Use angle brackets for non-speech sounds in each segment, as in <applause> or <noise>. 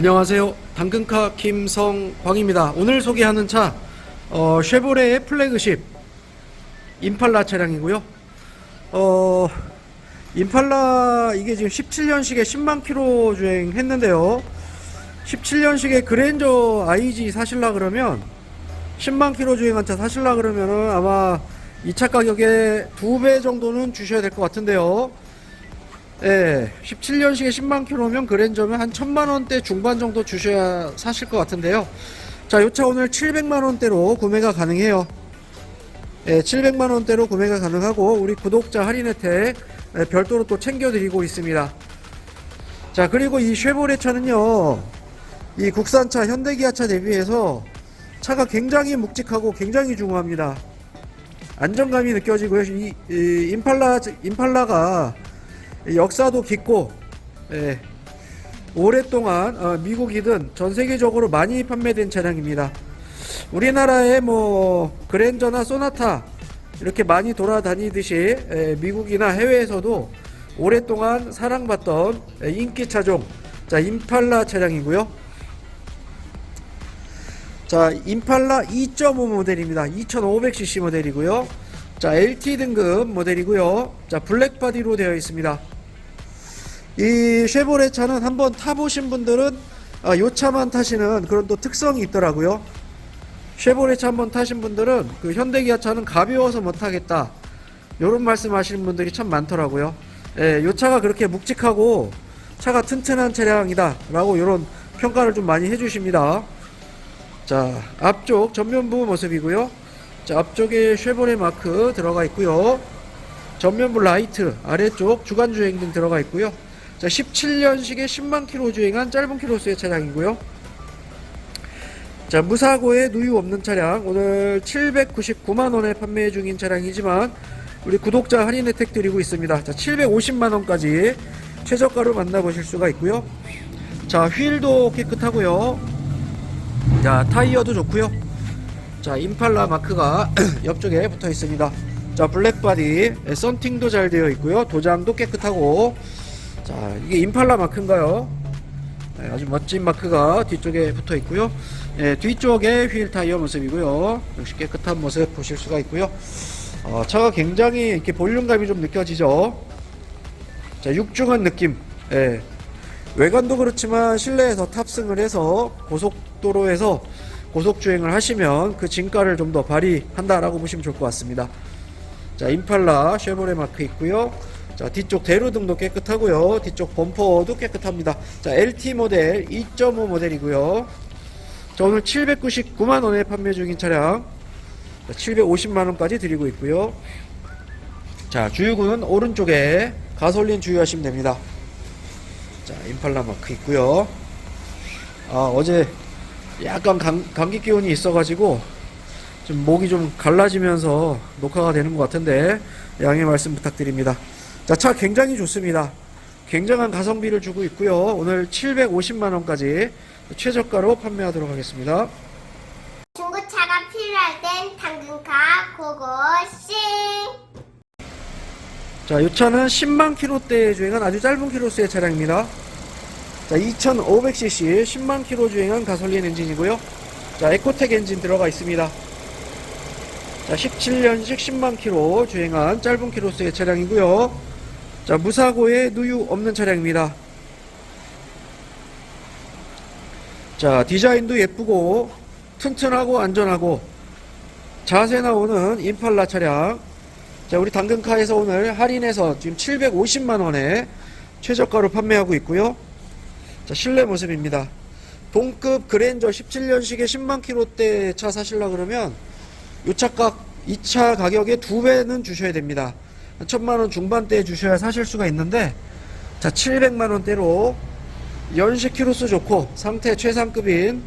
안녕하세요. 당근카 김성광입니다. 오늘 소개하는 차 어, 쉐보레의 플래그십 임팔라 차량이고요. 어, 임팔라 이게 지금 17년식에 10만 킬로 주행했는데요. 17년식의 그랜저 IG 사실라 그러면 10만 킬로 주행한 차 사실라 그러면은 아마 이 차 가격에 두 배 정도는 주셔야 될 것 같은데요. 예, 17년식에 10만 킬로면 그랜저면 한 1000만 원대 중반 정도 주셔야 사실 것 같은데요. 자, 요 차 오늘 700만 원대로 구매가 가능해요. 예, 700만 원대로 구매가 가능하고 우리 구독자 할인 혜택 예, 별도로 또 챙겨드리고 있습니다. 자, 그리고 이 쉐보레 차는요, 이 국산차 현대기아차 대비해서 차가 굉장히 묵직하고 굉장히 중후합니다. 안정감이 느껴지고요. 이, 이 임팔라 임팔라가 역사도 깊고 예, 오랫동안 어, 미국이든 전 세계적으로 많이 판매된 차량입니다. 우리나라의 뭐 그랜저나 소나타 이렇게 많이 돌아다니듯이 예, 미국이나 해외에서도 오랫동안 사랑받던 예, 인기 차종 자 임팔라 차량이고요. 자, 임팔라 2.5 모델입니다. 2500cc 모델이고요. 자, LT 등급 모델이고요. 자, 블랙 바디로 되어 있습니다. 이 쉐보레 차는 한번 타보신 분들은 아, 요 차만 타시는 그런 또 특성이 있더라고요. 쉐보레 차 한번 타신 분들은 그 현대기아 차는 가벼워서 못 타겠다. 요런 말씀 하시는 분들이 참 많더라고요. 예, 요 차가 그렇게 묵직하고 차가 튼튼한 차량이다. 라고 요런 평가를 좀 많이 해주십니다. 자, 앞쪽 전면부 모습이고요. 자, 앞쪽에 쉐보레 마크 들어가 있고요. 전면부 라이트, 아래쪽 주간 주행 등 들어가 있고요. 자, 17년식에 10만 킬로 주행한 짧은 키로수의 차량이고요. 자, 무사고에 누유 없는 차량 오늘 799만 원에 판매 중인 차량이지만 우리 구독자 할인 혜택 드리고 있습니다. 자, 750만 원까지 최저가로 만나보실 수가 있고요. 자, 휠도 깨끗하고요. 자 타이어도 좋고요 자 임팔라 마크가 <clears throat> 옆쪽에 붙어 있습니다 자 블랙바디 예, 썬팅도 잘 되어 있고요 도장도 깨끗하고 자 이게 임팔라 마크인가요 네, 아주 멋진 마크가 뒤쪽에 붙어 있고요 예, 뒤쪽에 휠 타이어 모습이고요 역시 깨끗한 모습 보실 수가 있고요 어, 차가 굉장히 이렇게 볼륨감이 좀 느껴지죠 자 육중한 느낌 예. 외관도 그렇지만 실내에서 탑승을 해서 고속도로에서 고속주행을 하시면 그 진가를 좀 더 발휘한다라고 보시면 좋을 것 같습니다. 자, 임팔라 쉐보레 마크 있고요. 자, 뒤쪽 대로등도 깨끗하고요. 뒤쪽 범퍼도 깨끗합니다. 자, LT 모델 2.5 모델이고요. 자, 오늘 799만 원에 판매 중인 차량 750만 원까지 드리고 있고요. 자, 주유구는 오른쪽에 가솔린 주유하시면 됩니다. 자, 임팔라 마크 있고요. 아, 어제 약간 감, 감기 기운이 있어가지고 좀 목이 좀 갈라지면서 녹화가 되는 것 같은데 양해 말씀 부탁드립니다. 자, 차 굉장히 좋습니다. 굉장한 가성비를 주고 있고요. 오늘 750만 원까지 최저가로 판매하도록 하겠습니다. 중고차가 필요할 땐 당근카 고고싱 자, 이 차는 10만 킬로대에 주행한 아주 짧은 킬로수의 차량입니다. 자, 2500cc 10만 킬로 주행한 가솔린 엔진이고요. 자, 에코텍 엔진 들어가 있습니다. 자, 17년식 10만 킬로 주행한 짧은 킬로수의 차량이고요. 자, 무사고에 누유 없는 차량입니다. 자, 디자인도 예쁘고 튼튼하고 안전하고 자세 나오는 임팔라 차량 자, 우리 당근카에서 오늘 할인해서 지금 750만 원에 최저가로 판매하고 있고요. 자, 실내 모습입니다. 동급 그랜저 17년식의 10만 킬로대 차 사실라 그러면 이 차값 이차 가격의 두 배는 주셔야 됩니다. 한 천만 원 중반대에 주셔야 사실 수가 있는데 자, 700만 원대로 연식 키로수 좋고 상태 최상급인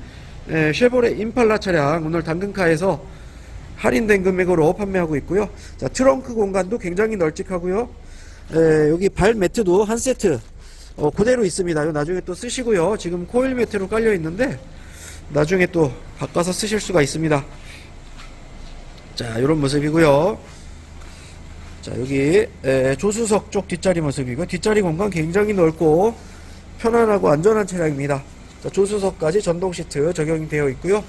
에, 쉐보레 임팔라 차량 오늘 당근카에서 할인된 금액으로 판매하고 있고요. 자, 트렁크 공간도 굉장히 널찍하고요. 에, 여기 발 매트도 한 세트 어, 그대로 있습니다. 나중에 또 쓰시고요. 지금 코일 매트로 깔려 있는데 나중에 또 바꿔서 쓰실 수가 있습니다. 자, 이런 모습이고요. 자, 여기 에, 조수석 쪽 뒷자리 모습이고 뒷자리 공간 굉장히 넓고 편안하고 안전한 차량입니다. 자, 조수석까지 전동 시트 적용이 되어 있고요.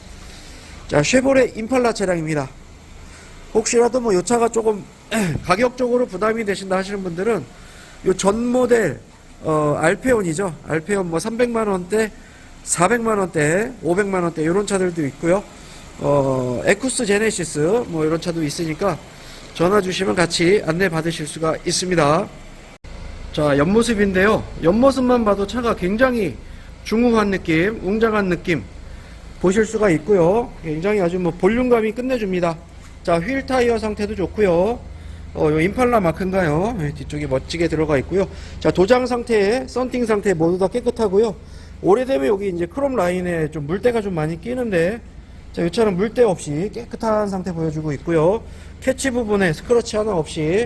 자, 쉐보레 임팔라 차량입니다. 혹시라도 뭐요 차가 조금 <clears throat> 가격적으로 부담이 되신다 하시는 분들은 요전 모델 어 알페온이죠. 알페온 뭐 300만 원대, 400만 원대, 500만 원대 이런 차들도 있고요. 어 에쿠스 제네시스 뭐 이런 차도 있으니까 전화 주시면 같이 안내 받으실 수가 있습니다. 자, 옆모습인데요. 옆모습만 봐도 차가 굉장히 중후한 느낌, 웅장한 느낌 보실 수가 있고요. 굉장히 아주 뭐 볼륨감이 끝내줍니다. 자, 휠 타이어 상태도 좋고요. 어, 요 임팔라 마크인가요? 네, 뒤쪽에 멋지게 들어가 있고요. 자, 도장 상태, 썬팅 상태 모두 다 깨끗하고요. 오래되면 여기 이제 크롬 라인에 좀 물때가 좀 많이 끼는데, 자, 이 차는 물때 없이 깨끗한 상태 보여주고 있고요. 캐치 부분에 스크러치 하나 없이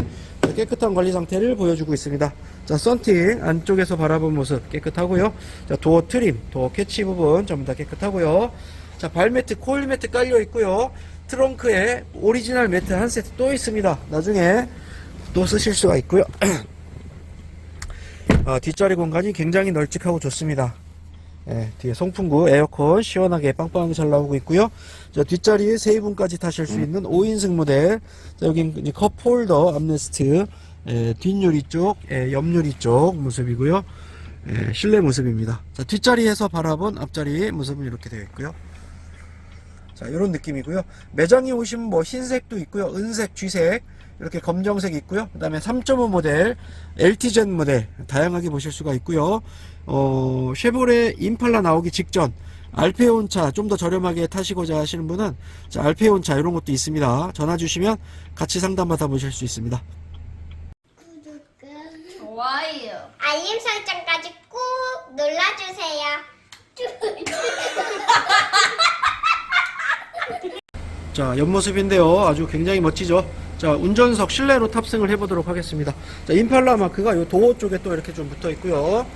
깨끗한 관리 상태를 보여주고 있습니다. 자, 썬팅 안쪽에서 바라본 모습 깨끗하고요. 자, 도어 트림, 도어 캐치 부분 전부 다 깨끗하고요. 자, 발매트, 코일 매트 깔려 있고요. 트렁크에 오리지널 매트 한 세트 또 있습니다. 나중에 또 쓰실 수가 있고요. <clears throat> 아, 뒷자리 공간이 굉장히 널찍하고 좋습니다. 예, 뒤에 송풍구 에어컨 시원하게 빵빵하게 잘 나오고 있고요. 자, 뒷자리에 세 분까지 타실 수 있는 5인승 모델. 자, 여긴 컵 홀더 암레스트. 예, 뒷유리 쪽, 예, 옆유리 쪽 모습이고요. 예, 실내 모습입니다. 자, 뒷자리에서 바라본 앞자리 모습은 이렇게 되어 있고요. 자, 이런 느낌이고요. 매장에 오시면 뭐 흰색도 있고요. 은색, 쥐색, 이렇게 검정색 있고요. 그 다음에 3.5 모델, LTZ 모델, 다양하게 보실 수가 있고요. 어, 쉐보레 임팔라 나오기 직전, 알페온 차 좀 더 저렴하게 타시고자 하시는 분은, 자, 알페온 차 이런 것도 있습니다. 전화 주시면 같이 상담 받아 보실 수 있습니다. 구독과 좋아요. 알림 설정까지 꾹 눌러주세요. <laughs> 자, 옆모습인데요. 아주 굉장히 멋지죠? 자, 운전석 실내로 탑승을 해보도록 하겠습니다. 자, 임팔라 마크가 요 도어 쪽에 또 이렇게 좀 붙어 있고요.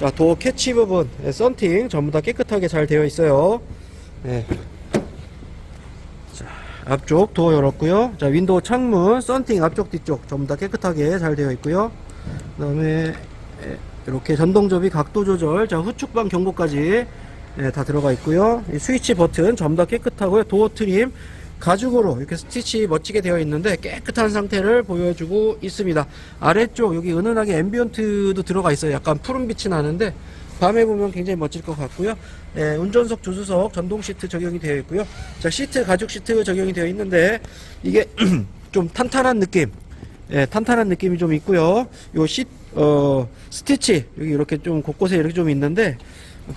자, 도어 캐치 부분, 예, 썬팅 전부 다 깨끗하게 잘 되어 있어요. 예. 자, 앞쪽 도어 열었고요. 자, 윈도우 창문, 썬팅 앞쪽 뒤쪽 전부 다 깨끗하게 잘 되어 있고요. 그 다음에 이렇게 전동접이 각도 조절, 자, 후측방 경고까지 예, 다 들어가 있고요. 이 스위치 버튼 전부 다 깨끗하고요. 도어 트림 가죽으로 이렇게 스티치 멋지게 되어 있는데 깨끗한 상태를 보여주고 있습니다. 아래쪽 여기 은은하게 앰비언트도 들어가 있어요. 약간 푸른 빛이 나는데 밤에 보면 굉장히 멋질 것 같고요. 예, 운전석, 조수석 전동 시트 적용이 되어 있고요. 자 시트 가죽 시트 적용이 되어 있는데 이게 <clears throat> 좀 탄탄한 느낌. 예, 탄탄한 느낌이 좀 있고요. 요 시, 어, 스티치, 여기 이렇게 좀 곳곳에 이렇게 좀 있는데,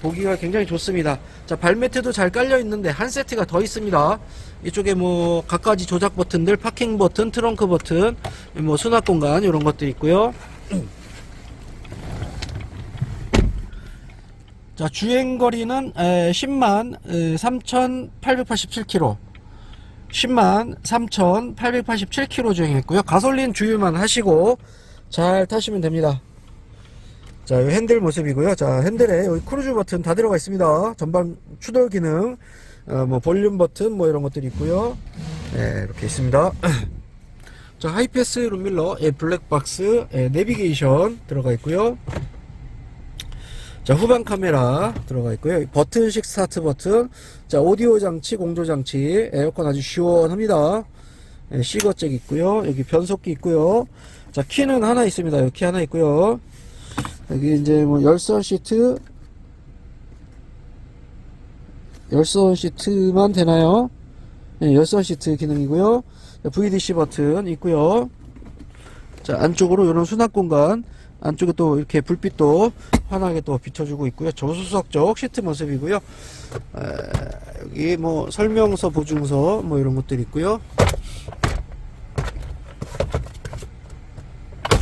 보기가 굉장히 좋습니다. 자, 발매트도 잘 깔려 있는데, 한 세트가 더 있습니다. 이쪽에 뭐, 각가지 조작 버튼들, 파킹 버튼, 트렁크 버튼, 뭐, 수납 공간, 이런 것도 있고요. 자, 주행 거리는 10만 3,887km. 10만 3,887km 주행했고요. 가솔린 주유만 하시고 잘 타시면 됩니다. 자, 이 핸들 모습이고요. 자, 핸들에 여기 크루즈 버튼 다 들어가 있습니다. 전방 추돌 기능, 어, 뭐 볼륨 버튼 뭐 이런 것들이 있고요. 네, 이렇게 있습니다. <clears throat> 자, 하이패스 룸밀러, 예, 블랙박스, 예, 내비게이션 들어가 있고요. 자, 후방 카메라 들어가 있고요. 버튼식 스타트 버튼. 자, 오디오 장치, 공조 장치. 에어컨 아주 시원합니다. 예, 시거잭 있고요. 여기 변속기 있고요. 자, 키는 하나 있습니다. 여기 키 하나 있고요. 여기 이제 뭐 열선 시트 열선 시트만 되나요? 네, 열선 시트 기능이고요. 자, VDC 버튼 있고요. 자, 안쪽으로 이런 수납 공간, 안쪽에 또 이렇게 불빛도 환하게 또 비춰주고 있고요. 조수석 쪽 시트 모습이고요. 에, 여기 뭐 설명서, 보증서 뭐 이런 것들이 있고요.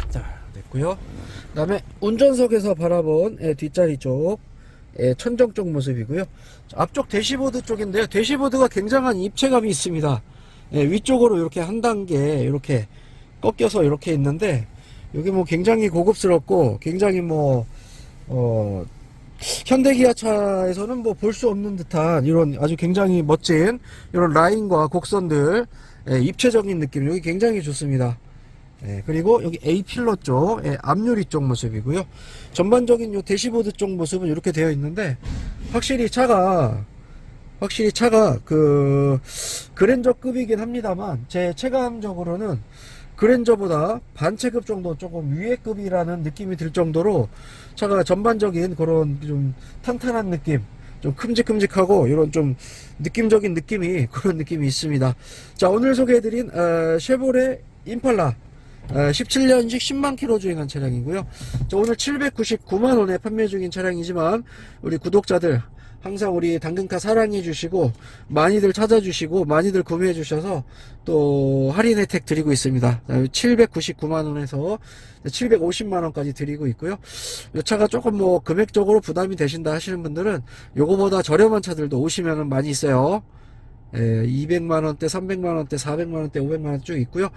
자, 됐고요. 그다음에 운전석에서 바라본 예, 뒷자리 쪽 예, 천정 쪽 모습이고요. 자, 앞쪽 대시보드 쪽인데요. 대시보드가 굉장한 입체감이 있습니다. 예, 위쪽으로 이렇게 한 단계 이렇게 꺾여서 이렇게 있는데 여기 뭐 굉장히 고급스럽고 굉장히 뭐 어, 현대기아차에서는 뭐 볼 수 없는 듯한 이런 아주 굉장히 멋진 이런 라인과 곡선들 예, 입체적인 느낌 여기 굉장히 좋습니다. 예, 그리고 여기 A 필러 쪽 예, 앞유리 쪽 모습이고요. 전반적인 요 대시보드 쪽 모습은 이렇게 되어 있는데 확실히 차가 확실히 차가 그 그랜저급이긴 합니다만 제 체감적으로는 그랜저보다 반체급 정도 조금 위에급이라는 느낌이 들 정도로 차가 전반적인 그런 좀 탄탄한 느낌 좀 큼직큼직하고 이런 좀 느낌적인 느낌이 그런 느낌이 있습니다 자 오늘 소개해드린 어, 쉐보레 임팔라 어, 17년식 10만 킬로 주행한 차량이고요. 자, 오늘 799만 원에 판매 중인 차량이지만 우리 구독자들 항상 우리 당근카 사랑해 주시고 많이들 찾아주시고 많이들 구매해 주셔서 또 할인 혜택 드리고 있습니다. 799만원에서 750만원까지 드리고 있고요. 이 차가 조금 뭐 금액적으로 부담이 되신다 하시는 분들은 요거보다 저렴한 차들도 오시면 많이 있어요 예, 200만 원대, 300만 원대, 400만 원대, 500만 원 쭉 있고요.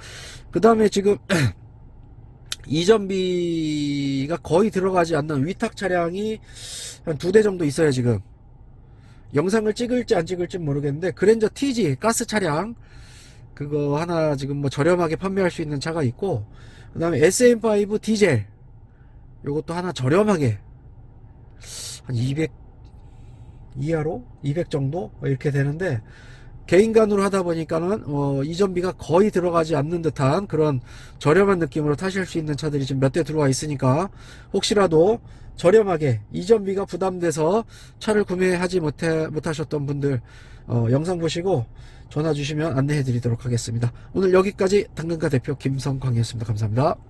그 다음에 지금 <clears throat> 이전비가 거의 들어가지 않는 위탁 차량이 한 두 대 정도 있어요 지금. 영상을 찍을지 안 찍을지 모르겠는데 그랜저 TG 가스 차량. 그거 하나 지금 뭐 저렴하게 판매할 수 있는 차가 있고 그 다음에 SM5 디젤. 요것도 하나 저렴하게. 한 200 이하로? 200 정도? 이렇게 되는데 개인간으로 하다 보니까는 어, 이전비가 거의 들어가지 않는 듯한 그런 저렴한 느낌으로 타실 수 있는 차들이 지금 몇 대 들어와 있으니까 혹시라도 저렴하게 이전비가 부담돼서 차를 구매하지 못해 못하셨던 분들 어, 영상 보시고 전화 주시면 안내해 드리도록 하겠습니다. 오늘 여기까지 당근가 대표 김성광이었습니다. 감사합니다.